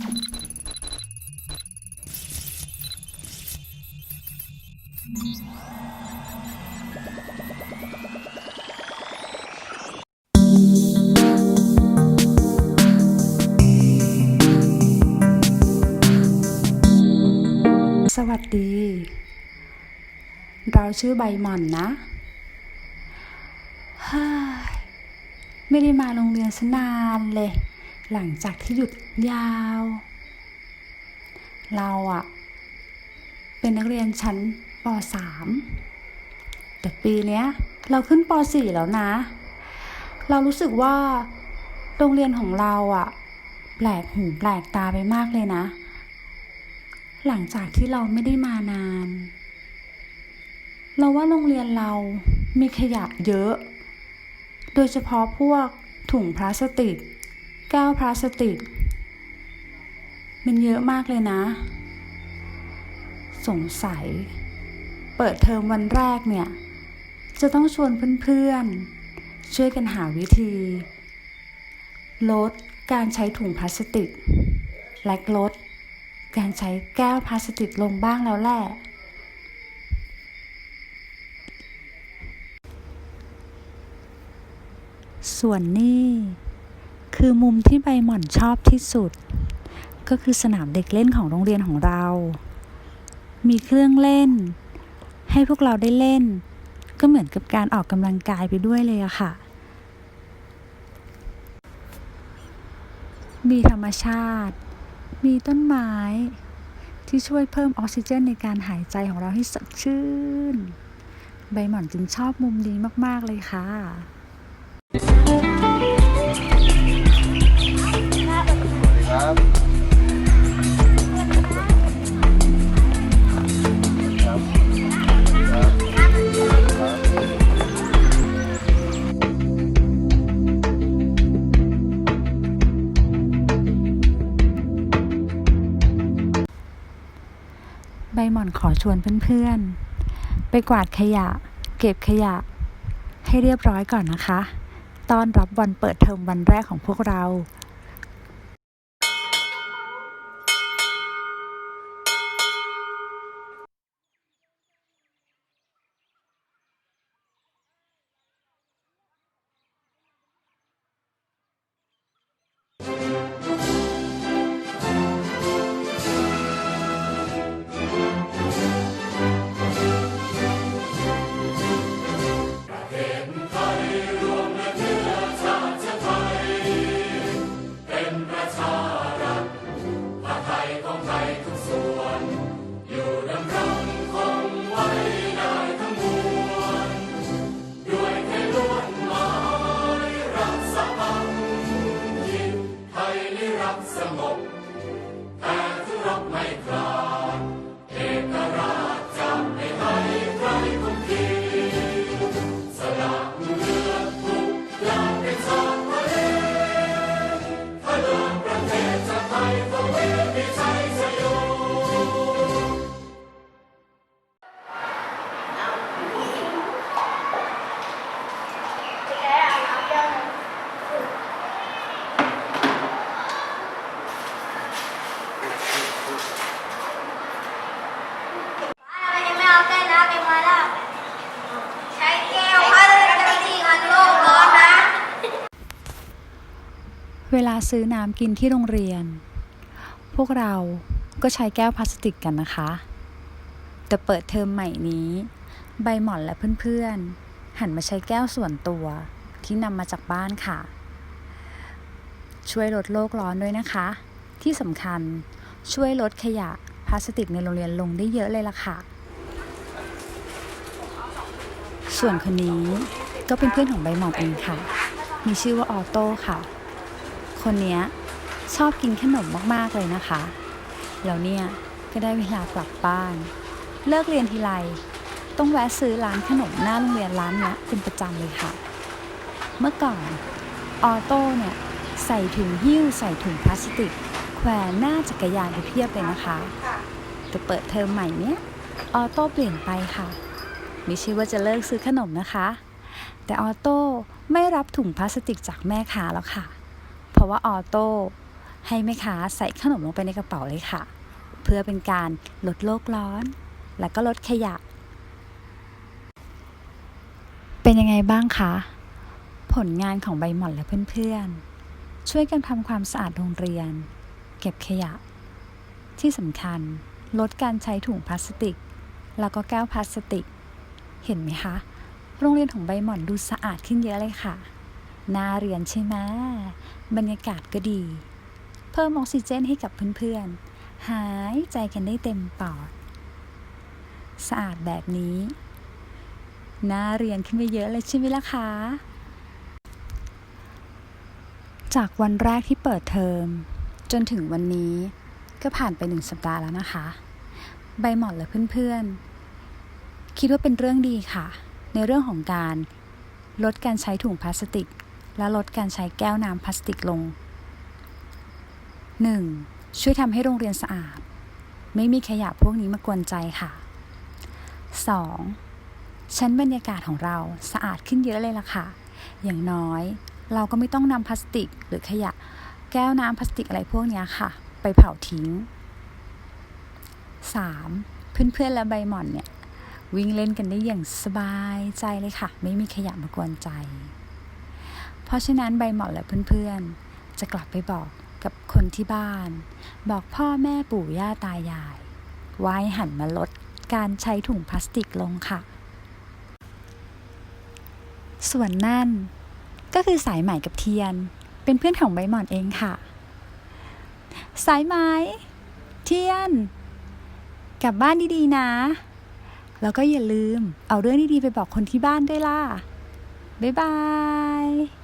สวัสดี เราชื่อใบหม่อนนะฮ้ยไม่ได้มาโรงเรียนสนานเลย หลังจากที่หยุดยาว เราอะเป็นนักเรียนชั้นป .3 แต่ปีเนี้ย เราขึ้นป .4 แล้วนะ เรารู้สึกว่าโรงเรียนของเราอะแปลกหูแปลกตาไปมากเลยนะ หลังจากที่เราไม่ได้มานาน เราว่าโรงเรียนเรามีขยะเยอะ โดยเฉพาะพวกถุงพลาสติก แก้วพลาสติก มันเยอะมากเลยนะ สงสัย เปิดเทอมวันแรกเนี่ย จะต้องชวนเพื่อนๆ ช่วยกันหาวิธี ลดการใช้ถุงพลาสติก และลดการใช้แก้วพลาสติกลงบ้างแล้วแหละส่วนนี่ คือมุมที่ใบหม่อนชอบที่สุด ก็คือสนามเด็กเล่นของโรงเรียนของเรา มีเครื่องเล่น ให้พวกเราได้เล่น ก็เหมือนกับการออกกำลังกายไปด้วยเลยอะค่ะ มีธรรมชาติ มีต้นไม้ ที่ช่วยเพิ่มออกซิเจนในการหายใจของเราให้สดชื่น ใบหม่อนจึงชอบมุมนี้มาก ๆ เลยค่ะครั หม่อนขอชวนเพื่อนๆ ไปกวาดขยะ เก็บขยะ ให้เรียบร้อยก่อนนะคะต้อนรับวันเปิดเทอมวันแรกของพวกเรา เวลาซื้อน้ำกินที่โรงเรียน พวกเราก็ใช้แก้วพลาสติกกันนะคะ แต่เปิดเทอมใหม่นี้ ใบหม่อนและเพื่อนๆ หันมาใช้แก้วส่วนตัวที่นำมาจากบ้านค่ะ ช่วยลดโลกร้อนด้วยนะคะ ที่สำคัญช่วยลดขยะพลาสติกในโรงเรียนลงได้เยอะเลยล่ะค่ะ ส่วนคนนี้ก็เป็นเพื่อนของใบหม่อนเองค่ะ มีชื่อว่าออโต้ค่ะ คนนี้ชอบกินขนมมากๆเลยนะคะแล้วเนี่ยก็ได้เวลากลับบ้าน เลิกเรียนทีไรต้องแวะซื้อร้านขนมหน้าโรงเรียนร้านนี้เป็นประจำเลยค่ะ เมื่อก่อนออโต้เนี่ยใส่ถุงหิ้วใส่ถุงพลาสติก แขวนหน้าจักรยานไปเพียบเลยนะคะ แต่เปิดเทอมใหม่เนี้ยออโต้เปลี่ยนไปค่ะ ไม่ใช่ว่าจะเลิกซื้อขนมนะคะ แต่ออโต้ไม่รับถุงพลาสติกจากแม่ค้าแล้วค่ะ ราะว่าออโต้ให้แม่ค้าใส่ขนมลงไปในกระเป๋าเลยค่ะ เพื่อเป็นการลดโลกร้อน และก็ลดขยะ เป็นยังไงบ้างคะ ผลงานของใบหม่อนและเพื่อนๆ ช่วยกันทำความสะอาดโรงเรียน เก็บขยะ ที่สำคัญลดการใช้ถุงพลาสติก แล้วก็แก้วพลาสติก เห็นไหมคะ โรงเรียนของใบหม่อนดูสะอาดขึ้นเยอะเลยค่ะ น่าเรียนใช่ไหมบรรยากาศก็ดี เพิ่มออกซิเจนให้กับเพื่อนๆ หายใจกันได้เต็มปอด สะอาดแบบนี้น่าเรียนขึ้นไปเยอะเลยใช่ไหมล่ะคะ จากวันแรกที่เปิดเทอม จนถึงวันนี้ก็ผ่านไปหนึ่งสัปดาห์แล้วนะคะ ใบหมอนและเพื่อนๆ คิดว่าเป็นเรื่องดีค่ะ ในเรื่องของการลดการใช้ถุงพลาสติก และลดการใช้แก้วน้ำพลาสติกลง 1. ช่วยทำให้โรงเรียนสะอาด ไม่มีขยะพวกนี้มากวนใจค่ะ 2. ชั้นบรรยากาศของเราสะอาดขึ้นเยอะเลยล่ะค่ะ อย่างน้อย เราก็ไม่ต้องนำพลาสติก หรือขยะแก้วน้ำพลาสติกอะไรพวกนี้ค่ะ ไปเผาทิ้ง 3. เพื่อนๆและใบหม่อนเนี่ยวิ่งเล่นกันได้อย่างสบายใจเลยค่ะ ไม่มีขยะมากวนใจ เพราะฉะนั้นใบหมอนและเพื่อนๆ จะกลับไปบอกกับคนที่บ้าน บอกพ่อแม่ปู่ย่าตายายว่าให้หันมาลดการใช้ถุงพลาสติกลงค่ะ ส่วนนั่นก็คือสายไหมกับเทียน เป็นเพื่อนของใบหมอนเองค่ะ สายไหมเทียน กลับบ้านดีๆนะ แล้วก็อย่าลืมเอาเรื่องดีๆไปบอกคนที่บ้านด้วยล่ะ บ๊ายบาย